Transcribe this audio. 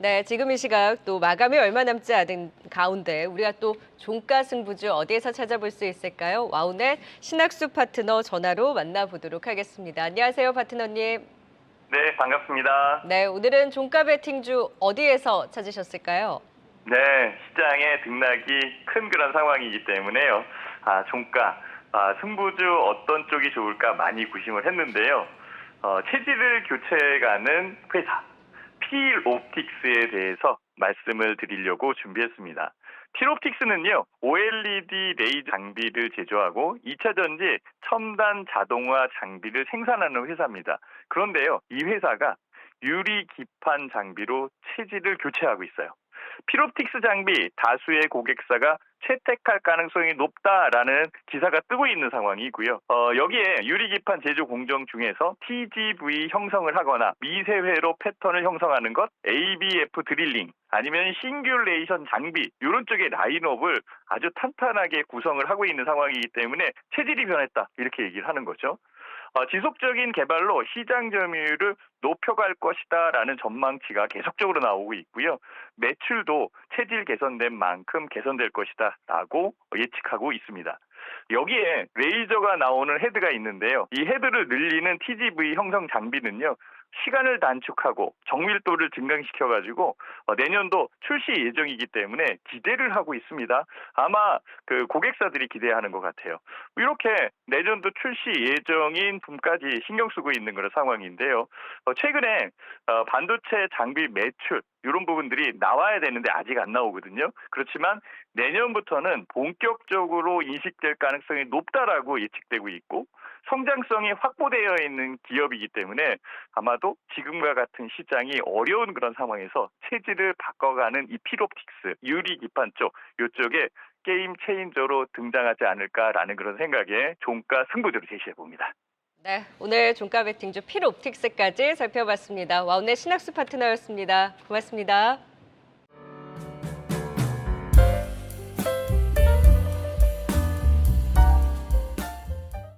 네, 지금 이 시각 또 마감이 얼마 남지 않은 가운데 우리가 또 종가 승부주 어디에서 찾아볼 수 있을까요? 와우넷 신학수 파트너 전화로 만나보도록 하겠습니다. 안녕하세요, 파트너님. 네, 반갑습니다. 네, 오늘은 종가 베팅주 어디에서 찾으셨을까요? 네, 시장의 등락이 큰 그런 상황이기 때문에요. 아, 종가, 아, 승부주 어떤 쪽이 좋을까 많이 구심을 했는데요. 어, 체질을 교체해가는 회사, 필옵틱스에 대해서 말씀을 드리려고 준비했습니다. 필옵틱스는요, OLED 레이저 장비를 제조하고 2차 전지 첨단 자동화 장비를 생산하는 회사입니다. 그런데요, 이 회사가 유리 기판 장비로 체질을 교체하고 있어요. 필옵틱스 장비 다수의 고객사가 채택할 가능성이 높다라는 기사가 뜨고 있는 상황이고요. 어, 여기에 유리기판 제조 공정 중에서 TGV 형성을 하거나 미세회로 패턴을 형성하는 것, ABF 드릴링, 아니면 싱귤레이션 장비 이런 쪽의 라인업을 아주 탄탄하게 구성을 하고 있는 상황이기 때문에 체질이 변했다 이렇게 얘기를 하는 거죠. 어, 지속적인 개발로 시장 점유율을 높여갈 것이다라는 전망치가 계속적으로 나오고 있고요. 매출도 체질 개선된 만큼 개선될 것이다라고 예측하고 있습니다. 여기에 레이저가 나오는 헤드가 있는데요. 이 헤드를 늘리는 TGV 형성 장비는요. 시간을 단축하고 정밀도를 증강시켜 가지고 어, 내년도 출시 예정이기 때문에 기대를 하고 있습니다. 아마 그 고객사들이 기대하는 것 같아요. 이렇게 내년도 출시 예정인 분까지 신경 쓰고 있는 그런 상황인데요. 어, 최근에 어, 반도체 장비 매출 이런 부분들이 나와야 되는데 아직 안 나오거든요. 그렇지만 내년부터는 본격적으로 인식될 가능성이 높다라고 예측되고 있고 성장성이 확보되어 있는 기업이기 때문에 아마 도 지금과 같은 시장이 어려운 그런 상황에서 체질을 바꿔가는 이 필옵틱스 유리 기판 쪽 이쪽에 게임 체인저로 등장하지 않을까라는 그런 생각에 종가 승부주로 제시해 봅니다. 네, 오늘 종가 베팅주 필옵틱스까지 살펴봤습니다. 와우넷 신학수 파트너였습니다. 고맙습니다.